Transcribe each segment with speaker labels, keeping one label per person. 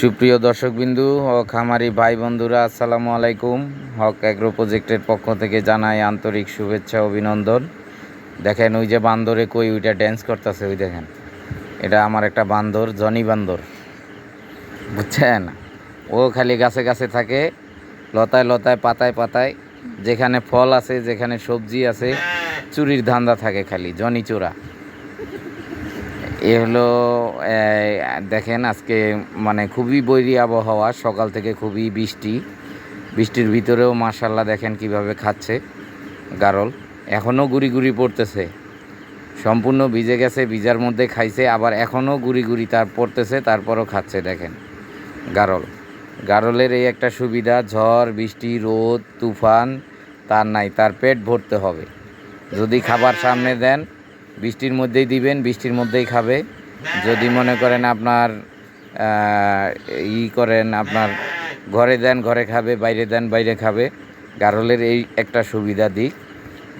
Speaker 1: সুপ্রিয় দর্শকবিন্দু ও খামারি ভাই বন্ধুরা, আসসালামু আলাইকুম। হক অ্যাগ্রো প্রজেক্টের পক্ষ থেকে জানাই আন্তরিক শুভেচ্ছা, অভিনন্দন। দেখেন, ওই যে বান্দরে কই, ওইটা ড্যান্স করতেছে, ওই দেখেন। এটা আমার একটা বান্দর, জনি বান্দর। বুঝছেন? ও খালি গাছে গাছে থাকে, লতায় লতায়, পাতায় পাতায়। যেখানে ফল আছে, যেখানে সবজি আছে, চুরির ধান্দা থাকে খালি, জনি চোরা। এ হলো দেখেন আজকে মানে খুবই বৈরী আবহাওয়া, সকাল থেকে খুবই বৃষ্টি। বৃষ্টির ভিতরেও মার্শাল্লাহ দেখেন কীভাবে খাচ্ছে গারল। এখনও গুড়ি গুড়ি পড়তেছে। সম্পূর্ণ ভিজে গেছে, ভিজার মধ্যে খাইছে, আবার এখনও গুড়ি গুড়ি তার পড়তেছে, তারপরও খাচ্ছে, দেখেন। গারল। গারলের এই একটা সুবিধা, ঝড়, বৃষ্টি, রোদ, তুফান, তার নাই, তার পেট ভরতে হবে। যদি খাবার সামনে দেন বৃষ্টির মধ্যেই দিবেন, বৃষ্টির মধ্যেই খাবে। যদি মনে করেন আপনার ই করেন, আপনার ঘরে দেন, ঘরে খাবে, বাইরে দেন, বাইরে খাবে, গারলের এই একটা সুবিধা দিক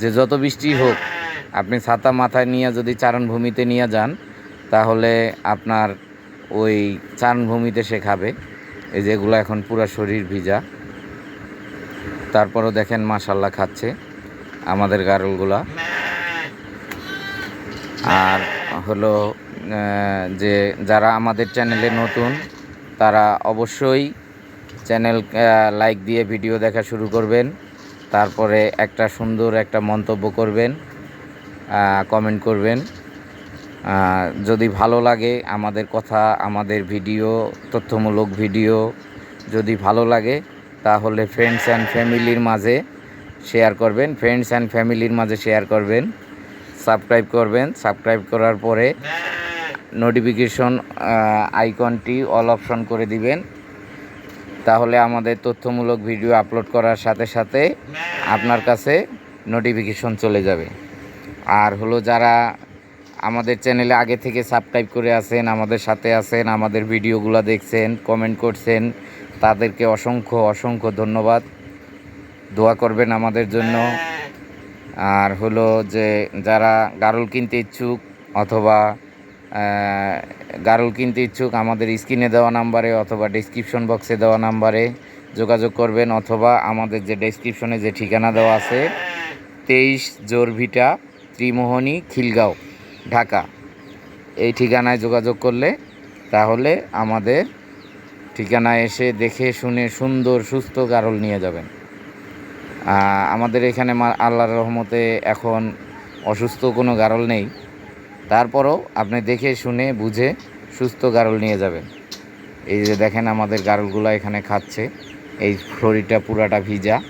Speaker 1: যে যত বৃষ্টি হোক, আপনি ছাতা মাথায় নিয়ে যদি চারণভূমিতে নিয়ে যান, তাহলে আপনার ওই চারণভূমিতে সে খাবে। এই যেগুলো এখন পুরো শরীর ভিজা। তারপরও দেখেন মাশাল্লাহ খাচ্ছে আমাদের গারলগুলা। আর হলো যে যারা আমাদের চ্যানেলে নতুন, তারা অবশ্যই চ্যানেল লাইক দিয়ে ভিডিও দেখা শুরু করবেন, তারপরে একটা সুন্দর একটা মন্তব্য করবেন কমেন্ট করবেন। যদি ভালো লাগে আমাদের কথা, আমাদের ভিডিও তথ্যমূলক ভিডিও যদি ভালো লাগে, তাহলে ফ্রেন্ডস অ্যান্ড ফ্যামিলির মাঝে শেয়ার করবেন ফ্রেন্ডস অ্যান্ড ফ্যামিলির মাঝে শেয়ার করবেন। সাবস্ক্রাইব করবেন। সাবস্ক্রাইব করার পরে নোটিফিকেশন আইকনটি অল অপশন করে দিবেন। তাহলে আমাদের তথ্যমূলক ভিডিও আপলোড করার সাথে সাথে আপনার কাছে নোটিফিকেশন চলে যাবে। আর হলো যারা আমাদের চ্যানেলে আগে থেকে সাবস্ক্রাইব করে আছেন, আমাদের সাথে আছেন, আমাদের ভিডিওগুলো দেখছেন কমেন্ট করছেন, তাদেরকে অসংখ্য অসংখ্য ধন্যবাদ। দোয়া করবেন আমাদের জন্য। আর হলো যে যারা গারল কিনতে ইচ্ছুক অথবা গারল কিনতে ইচ্ছুক, আমাদের স্ক্রিনে দেওয়া নাম্বারে অথবা ডিসক্রিপশন বক্সে দেওয়া নাম্বারে যোগাযোগ করবেন অথবা আমাদের যে ডেসক্রিপশনে যে ঠিকানা দেওয়া আছে, তেইশ জোরভিটা ত্রিমোহনী, খিলগাঁও, ঢাকা। এই ঠিকানায় যোগাযোগ করলে তাহলে আমাদের ঠিকানায় এসে দেখে শুনে সুন্দর, সুস্থ গারল নিয়ে যাবেন। আমাদের এখানে মা- আল্লাহর রহমতে এখন অসুস্থ কোনো গারল নেই। তারপরও আপনি দেখে শুনে, বুঝে সুস্থ গারল নিয়ে যাবেন। এই যে দেখেন আমাদের গারলগুলো এখানে খাচ্ছে। এই ফ্লোরিটা পুরাটা ভিজা।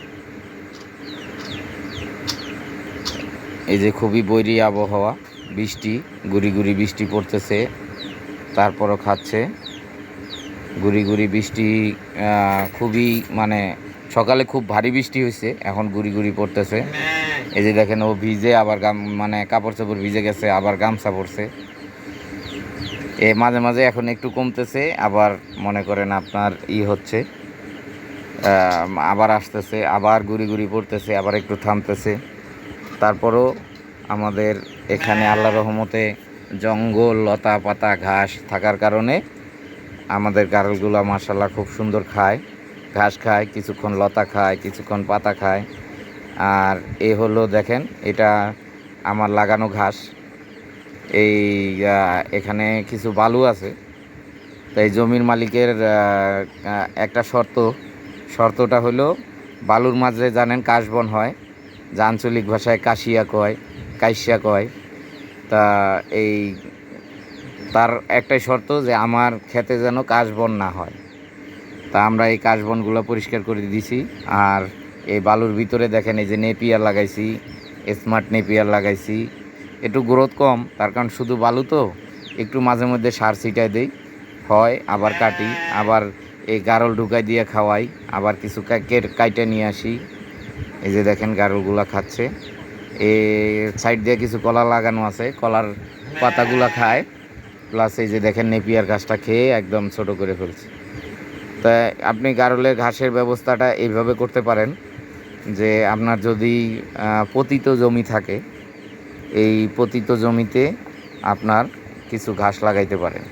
Speaker 1: এই যে খুবই বৈরী আবহাওয়া, বৃষ্টি, গুড়ি গুড়ি বৃষ্টি পড়তেছে। তারপরও খাচ্ছে। গুড়ি গুড়ি বৃষ্টি খুবই মানে সকালে খুব ভারী বৃষ্টি হয়েছে, এখন গুড়ি গুড়ি পড়তেছে। এই যে দেখেন, ও ভিজে আবার গাম মানে কাপড় চাপড় ভিজে গেছে, আবার গামছা পড়ছে এ মাঝে মাঝে এখন একটু কমতেছে, আবার মনে করেন আপনার ই হচ্ছে আবার আসতেছে, আবার গুড়ি গুড়ি পড়তেছে, আবার একটু থামতেছে। তারপরও আমাদের এখানে আল্লাহ রহমতে জঙ্গল লতা পাতা ঘাস থাকার কারণে আমাদের গারলগুলো মাসাল্লাহ খুব সুন্দর খায়। ঘাস খায়, কিছুক্ষণ লতা খায়, কিছুক্ষণ পাতা খায়। আর এ হলো দেখেন, এটা আমার লাগানো ঘাস। এই এখানে কিছু বালু আছে। তাই জমির মালিকের একটা শর্ত। শর্তটা হলো, বালুর মাঝে জানেন কাশবন হয়, যা আঞ্চলিক ভাষায় কাশিয়া কয়, কাইসিয়া কয়। তা এই, তার একটাই শর্ত যে আমার খেতে যেন কাশবন না হয়। তা আমরা এই কাশবনগুলো পরিষ্কার করে দিয়েছি আর এই বালুর ভিতরে দেখেন এই যে নেপিয়ার লাগাইছি স্মার্ট নেপিয়ার লাগাইছি। একটু গ্রোথ কম, তার কারণ শুধু বালু তো, একটু মাঝে মধ্যে সার ছিটাই দেই। হয়, আবার কাটি, আবার এই গারল ঢুকাই দিয়ে খাওয়াই, আবার কিছু কাইটে নিয়ে আসি। এই যে দেখেন গারলগুলা খাচ্ছে। এ সাইড দিয়ে কিছু কলা লাগানো আছে, কলার পাতাগুলা খায়। প্লাস এই যে দেখেন নেপিয়ার গাছটা খেয়ে একদম ছোট করে ফেলছে। তা আপনি গারলের ঘাসের ব্যবস্থাটা এইভাবে করতে পারেন যে আপনার যদি পতিত জমি থাকে, এই পতিত জমিতে আপনার কিছু ঘাস লাগাইতে পারেন।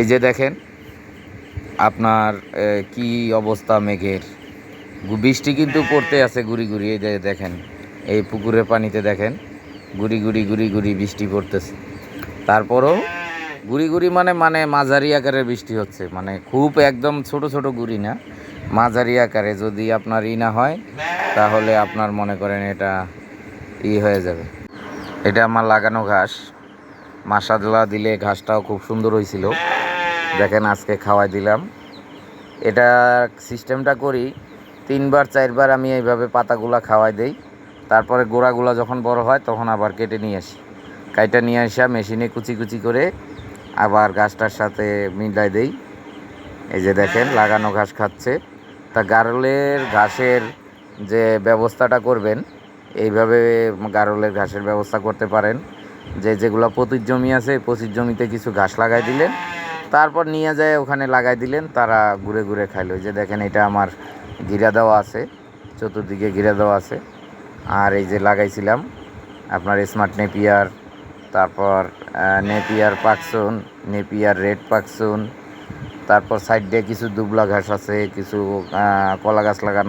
Speaker 1: এই যে দেখেন, আপনার কি অবস্থা মেঘের। বৃষ্টি কিন্তু পড়তে আছে গুড়ি গুড়ি, এই যে দেখেন, এই পুকুরের পানিতে দেখেন, গুড়ি গুড়ি গুড়ি গুড়ি বৃষ্টি পড়তেছে। তারপরও গুড়ি গুড়ি মানে মানে মাঝারি আকারের বৃষ্টি হচ্ছে। মানে খুব একদম ছোট ছোট গুড়ি না, মাঝারি আকারে। যদি আপনার ই না হয়, তাহলে আপনার মনে করেন এটা ই হয়ে যাবে। এটা আমার লাগানো ঘাস। মাসাদলা দিলে ঘাসটাও খুব সুন্দর হয়েছিল দেখেন আজকে খাওয়াই দিলাম। এটা সিস্টেমটা করি, তিনবার চারবার আমি এইভাবে পাতাগুলা খাওয়াই দেই। তারপরে গোড়াগুলা যখন বড় হয়, তখন আবার কেটে নিয়ে আসি। কাইটা নিয়ে আসা, মেশিনে কুচি কুচি করে আবার গাছটার সাথে মিলাই দেই। এই যে দেখেন, লাগানো ঘাস খাচ্ছে। তা গারলের ঘাসের যে ব্যবস্থাটা করবেন, এইভাবে গারলের ঘাসের ব্যবস্থা করতে পারেন। যে যেগুলো পতির জমি আছে পতির জমিতে কিছু ঘাস লাগাই দিলেন। তারপর নিয়ে যায়, ওখানে লাগাই দিলেন, তারা ঘুরে ঘুরে খাইলো। যে দেখেন, এটা আমার ঘিরা দেওয়া আছে, চতুর্দিকে ঘিরা দেওয়া আছে। আর এই যে লাগাইছিলাম, আপনার স্মার্ট নেপিয়ার তারপর নেপিয়ার পাকসুন, নেপিয়ার রেড পাকসুন, তারপর সাইড দিয়ে কিছু দুবলা ঘাস আছে, কিছু কলা গাছ লাগানো